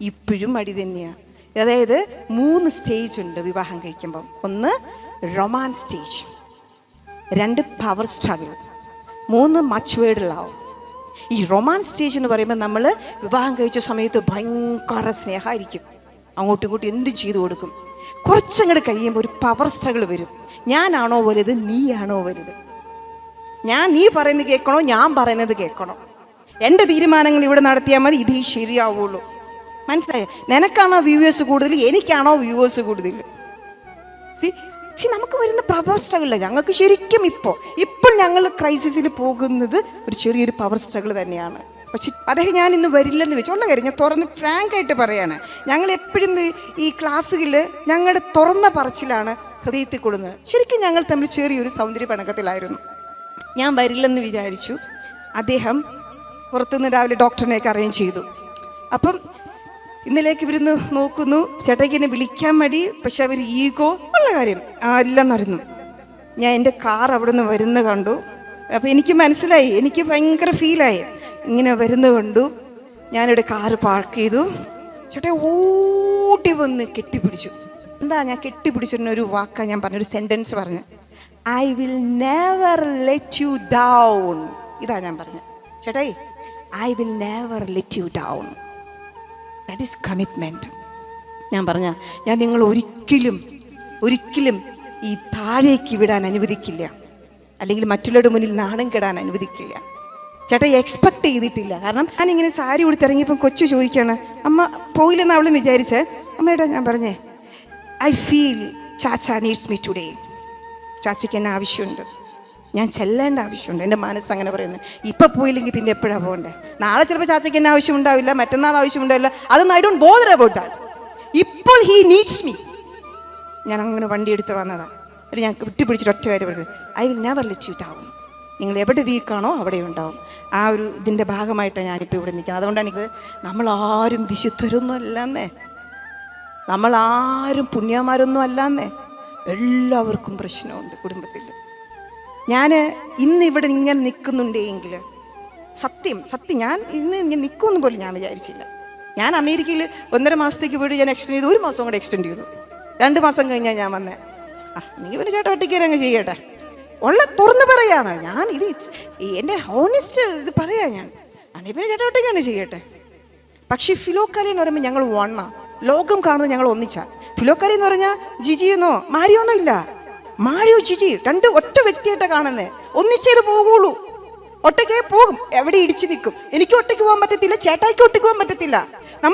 ഇപ്പോഴും മടി തന്നെയാണ് അതായത് മൂന്ന് സ്റ്റേജ് ഉണ്ട് വിവാഹം കഴിക്കുമ്പം. ഒന്ന് റൊമാൻസ് സ്റ്റേജ് രണ്ട് പവർ സ്ട്രഗിൾ മൂന്ന് മച്ചുവേർഡ് ലവ് ഈ റൊമാൻസ് സ്റ്റേജ് എന്ന് പറയുമ്പോൾ നമ്മൾ വിവാഹം കഴിച്ച സമയത്ത് ഭയങ്കര സ്നേഹമായിരിക്കും. അങ്ങോട്ടും ഇങ്ങോട്ടും എന്തും ചെയ്തു കൊടുക്കും. കുറച്ചങ്ങോട്ട് കഴിയുമ്പോൾ ഒരു പവർ സ്ട്രഗിൾ വരും. ഞാനാണോ വലുത്? നീയാണോ വലുത്? ഞാൻ നീ പറയുന്നത് കേൾക്കണോ? ഞാൻ പറയുന്നത് കേൾക്കണോ? എന്റെ തീരുമാനങ്ങൾ ഇവിടെ നടത്തിയാൽ മതി. ഇതേ ശരിയാവുള്ളൂ. മനസ്സിലായോ? നിനക്കാണോ വ്യൂവേഴ്സ് കൂടുതൽ? എനിക്കാണോ വ്യൂവേഴ്സ് കൂടുതൽ? സി സി നമുക്ക് വരുന്ന പവർ സ്ട്രഗിൾ ഞങ്ങൾക്ക് ശരിക്കും ഇപ്പോൾ ഇപ്പോൾ ഞങ്ങൾ ക്രൈസിസിൽ പോകുന്നത് ഒരു ചെറിയൊരു പവർ സ്ട്രഗിൾ തന്നെയാണ്. പക്ഷെ അദ്ദേഹം ഞാൻ ഇന്ന് വരില്ലെന്ന് വെച്ചു. ഉള്ള കാര്യം ഞാൻ തുറന്ന് ഫ്രാങ്ക് ആയിട്ട് പറയാണ്. ഞങ്ങൾ എപ്പോഴും ഈ- ക്ലാസ്സുകളിൽ ഞങ്ങളുടെ തുറന്ന പറച്ചിലാണ് ഹൃദയത്തിൽ കൊടുക്കുന്നത് ശരിക്കും ഞങ്ങൾ തമ്മിൽ ചെറിയൊരു സൗന്ദര്യ പണക്കത്തിലായിരുന്നു ഞാൻ വരില്ലെന്ന് വിചാരിച്ചു. അദ്ദേഹം പുറത്തുനിന്ന് രാവിലെ ഡോക്ടറിനെയൊക്കെ അറേഞ്ച് ചെയ്തു. അപ്പം ഇന്നലേക്ക് ഇവരുന്ന് നോക്കുന്നു. ചേട്ടയ്ക്ക് എന്നെ വിളിക്കാൻ മടി പക്ഷെ അവർ ഈഗോ ഉള്ള കാര്യം. ആ നടന്നു. ഞാൻ എന്റെ കാർ അവിടെ നിന്ന് വരുന്ന കണ്ടു. അപ്പം എനിക്ക് മനസ്സിലായി എനിക്ക് ഭയങ്കര ഫീലായി. ഇങ്ങനെ വരുന്ന കണ്ടു. ഞാനിവിടെ കാറ് പാർക്ക് ചെയ്തു. ചേട്ടാ ഓടി വന്ന് കെട്ടിപ്പിടിച്ചു. എന്താ ഞാൻ കെട്ടിപ്പിടിച്ചിരുന്ന ഒരു വാക്കാ ഞാൻ പറഞ്ഞൊരു സെന്റൻസ് പറഞ്ഞു I will never let you down ഇതാ ഞാൻ പറഞ്ഞത്. ചേട്ടായി I will never let you down that is commitment ഞാൻ പറഞ്ഞ ഞാൻ നിങ്ങൾ ഒരിക്കലും ഒരിക്കലും ഈ താഴേക്ക് വിടാൻ അനുവദിക്കില്ല. അല്ലെങ്കിൽ മറ്റുള്ളവരുടെ മുന്നിൽ നാണം കെടാൻ അനുവദിക്കില്ല. ചേട്ടാ എക്സ്പെക്ട് ചെയ്തിട്ടില്ല. കാരണം ഞാനിങ്ങനെ സാരി ഉടുത്തിറങ്ങിയപ്പം കൊച്ചു ചോദിക്കുകയാണ് അമ്മ പോയില്ലെന്ന് അവളും വിചാരിച്ച്? അമ്മയുടെ ഞാൻ പറഞ്ഞേ I feel Chacha needs me today ചാച്ചയ്ക്ക് എന്നെ ആവശ്യമുണ്ട്. ഞാൻ ചെല്ലേണ്ട ആവശ്യമുണ്ട്. എന്റെ മനസ്സ് അങ്ങനെ പറയുന്നത് ഇപ്പം പോയില്ലെങ്കിൽ പിന്നെ എപ്പോഴാണ് പോകണ്ടേ? നാളെ ചിലപ്പോൾ ചാച്ചയ്ക്ക് എന്നെ ആവശ്യമുണ്ടാവില്ല മറ്റന്നാൾ ആവശ്യം ആവശ്യമുണ്ടാവില്ല അതൊന്നും I don't bother about that ഇപ്പോൾ ഹീ നീഡ്സ് മീ ഞാൻ അങ്ങനെ വണ്ടി എടുത്ത് വന്നതാണ് എന്നിട്ട് ഞാൻ വിട്ടുപിടിച്ചിട്ട് ഒറ്റ കാര്യം I will never let you down നിങ്ങൾ എവിടെ വീക്കാണോ അവിടെ ഉണ്ടാവും. ആ ഒരു ഇതിന്റെ ഭാഗമായിട്ടാണ് ഞാനിപ്പോൾ ഇവിടെ നിൽക്കുന്നത്. അതുകൊണ്ടാണ് എനിക്ക് നമ്മളാരും വിശുദ്ധരൊന്നും അല്ലെന്നേ. നമ്മളാരും പുണ്യമാരൊന്നും അല്ലാന്നേ. എല്ലാവർക്കും പ്രശ്നമുണ്ട് കുടുംബത്തിൽ. ഞാൻ ഇന്ന് ഇവിടെ ഇങ്ങനെ നിൽക്കുന്നുണ്ടെങ്കിൽ സത്യം സത്യം ഞാൻ ഇന്ന് ഇങ്ങനെ നിൽക്കുമെന്ന് പോലും ഞാൻ വിചാരിച്ചില്ല. ഞാൻ അമേരിക്കയിൽ ഒന്നര മാസത്തേക്ക് വീട് ഞാൻ എക്സ്റ്റെൻഡ് ചെയ്തു ഒരു മാസം കൂടെ എക്സ്റ്റെൻഡ് ചെയ്തു. രണ്ട് മാസം കഴിഞ്ഞാൽ ഞാൻ വന്നേ. ആ നീ പിന്നെ ചേട്ടാ ഒറ്റയ്ക്ക് അങ്ങ് ചെയ്യട്ടെ. ഉള്ള തുറന്ന് പറയാണ്. ഞാൻ ഇത് എന്റെ ഹോണിസ്റ്റ് ഇത് പറയാ ഞാൻ. ആണെങ്കിൽ പിന്നെ ചേട്ടാ ഒറ്റയ്ക്ക് ചെയ്യട്ടെ. പക്ഷേ ഫിലോക്കാലി എന്ന് പറയുമ്പോൾ ഞങ്ങൾ വണ്ണ ലോകം കാണുന്നത് ഞങ്ങൾ ഒന്നിച്ചാ. ഫിലോക്കാലി എന്ന് പറഞ്ഞാൽ ജിജിയെന്നോ മാരിയൊന്നും ഇല്ല. മാരിയോ ജിജി? രണ്ട് ഒറ്റ വ്യക്തിയായിട്ടാണ് കാണുന്നത് ഒന്നിച്ചേത് പോകുള്ളൂ ഒറ്റയ്ക്കേ പോകും. എവിടെ ഇടിച്ചു നിൽക്കും. എനിക്ക് ഒറ്റയ്ക്ക് പോകാൻ പറ്റത്തില്ല. ചേട്ടായിക്ക് ഒറ്റയ്ക്ക് പോകാൻ പറ്റത്തില്ല.